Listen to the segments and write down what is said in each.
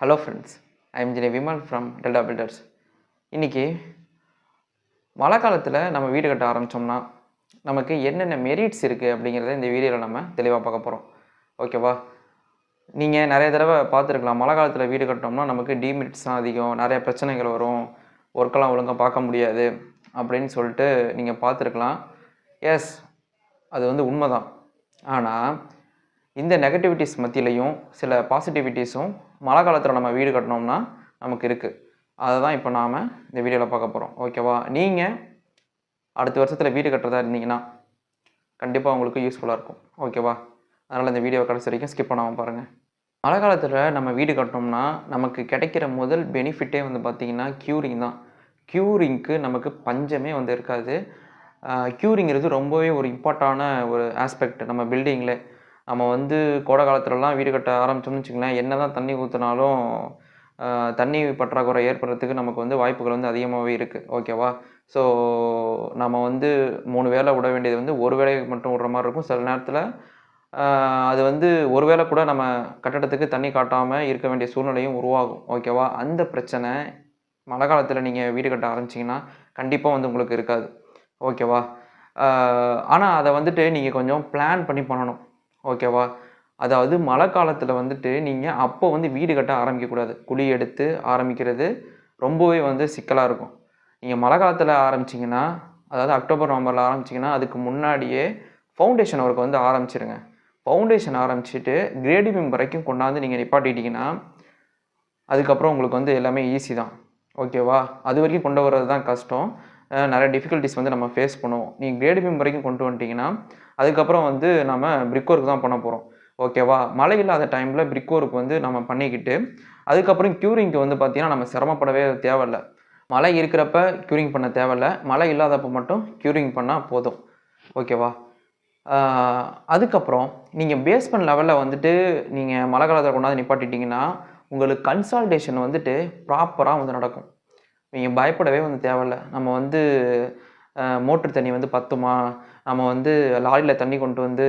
Hello friends I am Jini Vimal from Delta Builders இன்றைக்கி மழை காலத்தில் நம்ம வீடு கட்ட ஆரம்பித்தோம்னா நமக்கு என்னென்ன மெரிட்ஸ் இருக்குது அப்படிங்கிறத இந்த வீடியோவில் நம்ம தெளிவாக பார்க்க போகிறோம் ஓகேவா நீங்கள் நிறைய தடவை பார்த்துருக்கலாம் மழை காலத்தில் வீடு கட்டினோம்னா நமக்கு டிமெரிட்ஸ் தான் அதிகம் நிறைய பிரச்சனைகள் வரும் ஒர்க்கெல்லாம் ஒழுங்காக பார்க்க முடியாது அப்படின்னு சொல்லிட்டு நீங்கள் பார்த்துருக்கலாம். எஸ் அது வந்து உண்மைதான். ஆனால் இந்த நெகட்டிவிட்டிஸ் மத்தியிலையும் சில பாசிட்டிவிட்டிஸும் மழை காலத்தில் நம்ம வீடு கட்டினோம்னா நமக்கு இருக்குது அதை தான் இப்போ நாம் இந்த வீடியோவில் பார்க்க போகிறோம் ஓகேவா நீங்கள் அடுத்த வருஷத்தில் வீடு கட்டுறதா இருந்தீங்கன்னா கண்டிப்பாக உங்களுக்கு யூஸ்ஃபுல்லாக இருக்கும். ஓகேவா அதனால் இந்த வீடியோ கடைசி வரைக்கும் ஸ்கிப் பண்ணாமல் பாருங்கள் மழை காலத்தில் நம்ம வீடு கட்டினோம்னா நமக்கு கிடைக்கிற முதல் பெனிஃபிட்டே வந்து பார்த்திங்கன்னா க்யூரிங் தான். க்யூரிங்க்கு நமக்கு பஞ்சமே வந்து இருக்காது. க்யூரிங்கிறது ரொம்பவே ஒரு இம்பார்ட்டான ஒரு ஆஸ்பெக்ட் நம்ம பில்டிங்கில் நம்ம வந்து கோடை காலத்துலலாம் வீடு கட்ட ஆரம்பிச்சோம்னு வச்சுங்களேன் என்ன தான் தண்ணி ஊற்றினாலும் தண்ணி பற்றாக்குறை ஏற்படுறதுக்கு நமக்கு வந்து வாய்ப்புகள் வந்து அதிகமாகவே இருக்குது ஓகேவா ஸோ நம்ம வந்து மூணு வேளை விட வேண்டியது வந்து ஒரு வேளைக்கு மட்டும் விடுற மாதிரி இருக்கும். சில நேரத்தில் அது வந்து ஒரு வேளை கூட நம்ம கட்டடத்துக்கு தண்ணி காட்டாமல் இருக்க வேண்டிய சூழ்நிலையும் உருவாகும். ஓகேவா அந்த பிரச்சனை மழை காலத்தில் நீங்கள் வீடு கட்ட ஆரம்பிச்சிங்கன்னா கண்டிப்பாக வந்து உங்களுக்கு இருக்காது. ஓகேவா ஆனால் அதை வந்துட்டு நீங்கள் கொஞ்சம் பிளான் பண்ணி பண்ணணும். ஓகேவா? அதாவது மழை காலத்தில் வந்துட்டு நீங்கள் அப்போ வந்து வீடு கட்ட ஆரம்பிக்கக்கூடாது குழி எடுத்து ஆரம்பிக்கிறது ரொம்பவே வந்து சிக்கலாக இருக்கும். நீங்கள் மழை காலத்தில் ஆரம்பிச்சிங்கன்னா அதாவது அக்டோபர் நவம்பரில் ஆரம்பிச்சிங்கன்னா அதுக்கு முன்னாடியே ஃபவுண்டேஷன் ஒர்க் வந்து ஆரம்பிச்சிருங்க. ஃபவுண்டேஷன் ஆரம்பிச்சுட்டு கிரேடி பீம் வரைக்கும் கொண்டாந்து நீங்கள் நிப்பாட்டிட்டீங்கன்னா அதுக்கப்புறம் உங்களுக்கு வந்து எல்லாமே ஈஸி தான். ஓகேவா? அது வரைக்கும் கொண்டு வர்றது தான் கஷ்டம். நிறைய டிஃபிகல்ட்டிஸ் வந்து நம்ம ஃபேஸ் பண்ணுவோம். நீங்கள் கிரேடி பீம் வரைக்கும் கொண்டு வந்துட்டிங்கன்னா அதுக்கப்புறம் வந்து நம்ம பிரிக் ஒர்க் தான் பண்ண போகிறோம் ஓகேவா மழை இல்லாத டைமில் பிரிக் ஒர்க் வந்து நம்ம பண்ணிக்கிட்டு அதுக்கப்புறம் க்யூரிங்க்கு வந்து பார்த்திங்கன்னா நம்ம சிரமப்படவே தேவையில்ல. மழை இருக்கிறப்ப க்யூரிங் பண்ண தேவையில்ல. மழை இல்லாதப்போ மட்டும் க்யூரிங் பண்ணால் போதும். ஓகேவா அதுக்கப்புறம் நீங்கள் பேஸ்மெண்ட் லெவலில் வந்துட்டு நீங்கள் மழை காலத்தில் கொண்டாந்து நிப்பாட்டிட்டிங்கன்னா உங்களுக்கு கன்சால்டேஷன் வந்துட்டு ப்ராப்பராக வந்து நடக்கும். நீங்கள் பயப்படவே வந்து தேவையில்ல. நம்ம வந்து மோட்ரு தண்ணி வந்து பத்துமா? நம்ம வந்து லாரியில் தண்ணி கொண்டு வந்து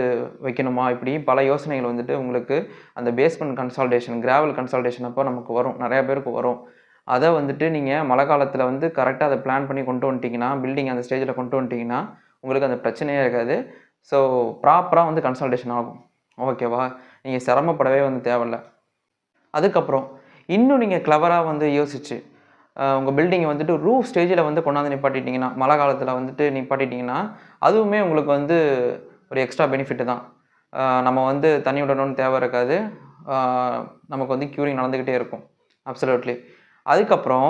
வைக்கணுமா? இப்படி பல யோசனைகள் வந்துட்டு உங்களுக்கு அந்த பேஸ்மெண்ட் கன்சால்டேஷன் கிராவல் கன்சால்டேஷன் அப்போ நமக்கு வரும். நிறையா பேருக்கு வரும். அதை வந்துட்டு நீங்கள் மழை காலத்தில் வந்து கரெக்டாக அதை பிளான் பண்ணி கொண்டு வந்துட்டிங்கன்னா பில்டிங் அந்த ஸ்டேஜில் கொண்டு வந்துட்டிங்கன்னா உங்களுக்கு அந்த பிரச்சனையே இருக்காது. ஸோ ப்ராப்பராக வந்து கன்சல்டேஷன் ஆகும். ஓகேவா நீங்கள் சிரமப்படவே வந்து தேவையில்ல. அதுக்கப்புறம் இன்னும் நீங்கள் கிளவராக வந்து யோசிச்சு உங்கள் பில்டிங்கை வந்துட்டு ரூஃப் ஸ்டேஜில் வந்து கொண்டாந்து நிப்பாட்டிட்டிங்கன்னா மழை காலத்தில் வந்துட்டு நிப்பாட்டிட்டிங்கன்னா அதுவுமே உங்களுக்கு வந்து ஒரு எக்ஸ்ட்ரா பெனிஃபிட்டு தான். நம்ம வந்து தண்ணி விடணும்னு தேவை இருக்காது. நமக்கு வந்து க்யூரிங் நடந்துக்கிட்டே இருக்கும். அப்சல்யூட்லி அதுக்கப்புறம்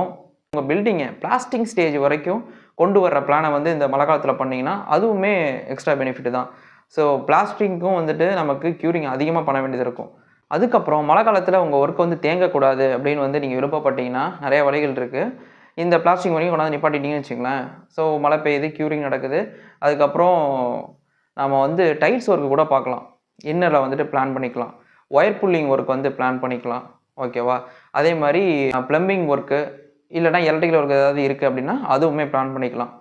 உங்கள் பில்டிங்கை பிளாஸ்டிங் ஸ்டேஜ் வரைக்கும் கொண்டு வர்ற பிளானை வந்து இந்த மழை காலத்தில் பண்ணிங்கன்னா அதுவுமே எக்ஸ்ட்ரா பெனிஃபிட் தான். ஸோ பிளாஸ்டிக்கும் வந்துட்டு நமக்கு க்யூரிங் அதிகமாக பண்ண வேண்டியது இருக்கும். அதுக்கப்புறம் மழை காலத்தில் உங்கள் ஒர்க் வந்து தேங்கக்கூடாது அப்படின்னு வந்து நீங்கள் விருப்பப்பட்டீங்கன்னா நிறைய வழிகள் இருக்குது இந்த பிளாஸ்டிக் வரைக்கும் கொண்டாந்து நிப்பாட்டிட்டீங்கன்னு வச்சுங்களேன் ஸோ மழை பெய்யுது க்யூரிங் நடக்குது. அதுக்கப்புறம் நம்ம வந்து டைல்ஸ் ஒர்க்கு கூட பார்க்கலாம். இன்னரில் வந்துட்டு பிளான் பண்ணிக்கலாம். ஒயர் புல்லிங் ஒர்க் வந்து பிளான் பண்ணிக்கலாம். ஓகேவா அதே மாதிரி ப்ளம்பிங் ஒர்க்கு இல்லைனா எலக்ட்ரிக்கல் ஒர்க் ஏதாவது இருக்குது அப்படின்னா அதுவுமே பிளான் பண்ணிக்கலாம்.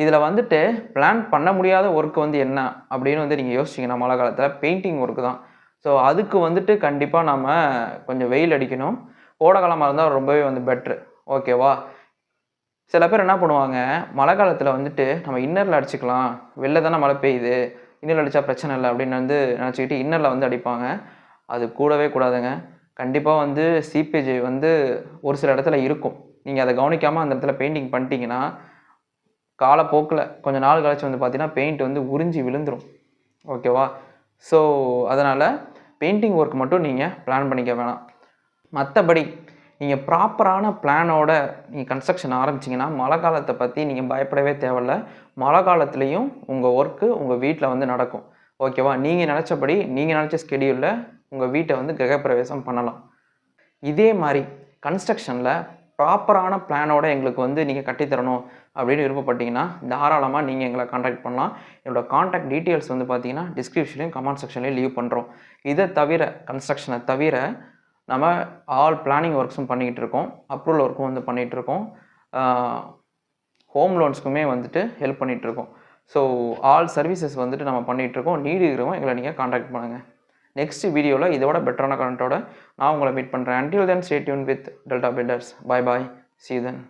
இதில் வந்துட்டு பிளான் பண்ண முடியாத ஒர்க் வந்து என்ன அப்படின்னு வந்து நீங்கள் யோசிச்சிங்கன்னா மழை காலத்தில் பெயிண்டிங் ஒர்க்கு தான். ஸோ அதுக்கு வந்துட்டு கண்டிப்பாக நம்ம கொஞ்சம் வெயில் அடிக்கணும். கோடைக்காலமாக இருந்தால் ரொம்பவே வந்து பெட்ரு ஓகேவா சில பேர் என்ன பண்ணுவாங்க மழை காலத்தில் வந்துட்டு நம்ம இன்னரில் அடிச்சுக்கலாம். வெளில தானே மழை பெய்யுது. இன்னரில் அடித்தா பிரச்சனை இல்லை அப்படின்னு வந்து நினச்சிக்கிட்டு இன்னரில் வந்து அடிப்பாங்க. அது கூடவே கூடாதுங்க. கண்டிப்பாக வந்து சீப்பேஜ் வந்து ஒரு சில இடத்துல இருக்கும். நீங்கள் அதை கவனிக்காமல் அந்த இடத்துல பெயிண்டிங் பண்ணிட்டீங்கன்னா காலப்போக்கில் கொஞ்சம் நாள் கழிச்சு வந்து பார்த்தீங்கன்னா பெயிண்ட் வந்து உறிஞ்சி விழுந்துடும் ஓகேவா ஸோ அதனால் பெயிண்டிங் ஒர்க் மட்டும் நீங்கள் பிளான் பண்ணிக்க வேணாம். மற்றபடி நீங்கள் ப்ராப்பரான பிளானோட நீங்கள் கன்ஸ்ட்ரக்ஷன் ஆரம்பிச்சிங்கன்னா மழை காலத்தை பற்றி நீங்கள் பயப்படவே தேவையில்ல. மழை காலத்துலேயும் உங்கள் ஒர்க்கு உங்கள் வீட்டில் வந்து நடக்கும். ஓகேவா நீங்கள் நினச்சபடி நீங்கள் நினச்ச ஸ்கெடியூலில் உங்கள் வீட்டை வந்து கிரகப்பிரவேசம் பண்ணலாம். இதே மாதிரி கன்ஸ்ட்ரக்ஷனில் ப்ராப்பரான பிளானோட எங்களுக்கு வந்து நீங்கள் கட்டித்தரணும் அப்படின்னு விருப்பப்பட்டீங்கன்னா தாராளமாக நீங்கள் எங்களை காண்டாக்ட் பண்ணலாம். என்னோடய காண்டாக்ட் டீட்டெயில்ஸ் வந்து பார்த்தீங்கன்னா டிஸ்கிரிப்ஷன்லையும் கமெண்ட் செக்ஷன்லையும் லீவ் பண்ணுறோம் இதை தவிர கன்ஸ்ட்ரக்ஷனை தவிர நம்ம ஆல் பிளானிங் ஒர்க்ஸும் பண்ணிக்கிட்டு இருக்கோம். அப்ரூவல் ஒர்க்கும் வந்து பண்ணிகிட்ருக்கோம் ஹோம் லோன்ஸ்க்குமே வந்துட்டு ஹெல்ப் பண்ணிகிட்ருக்கோம் ஸோ ஆல் சர்வீசஸ் வந்துட்டு நம்ம பண்ணிகிட்ருக்கோம் நீடு இருக்கிறவங்க எங்களை நீங்கள் காண்டாக்ட் பண்ணுங்கள் நெக்ஸ்ட் வீடியோவில் இதோட பெட்டரான கரண்ட்டோட நான் உங்களை மீட் பண்ணுறேன் until then stay tuned with Delta Builders bye bye சீதன்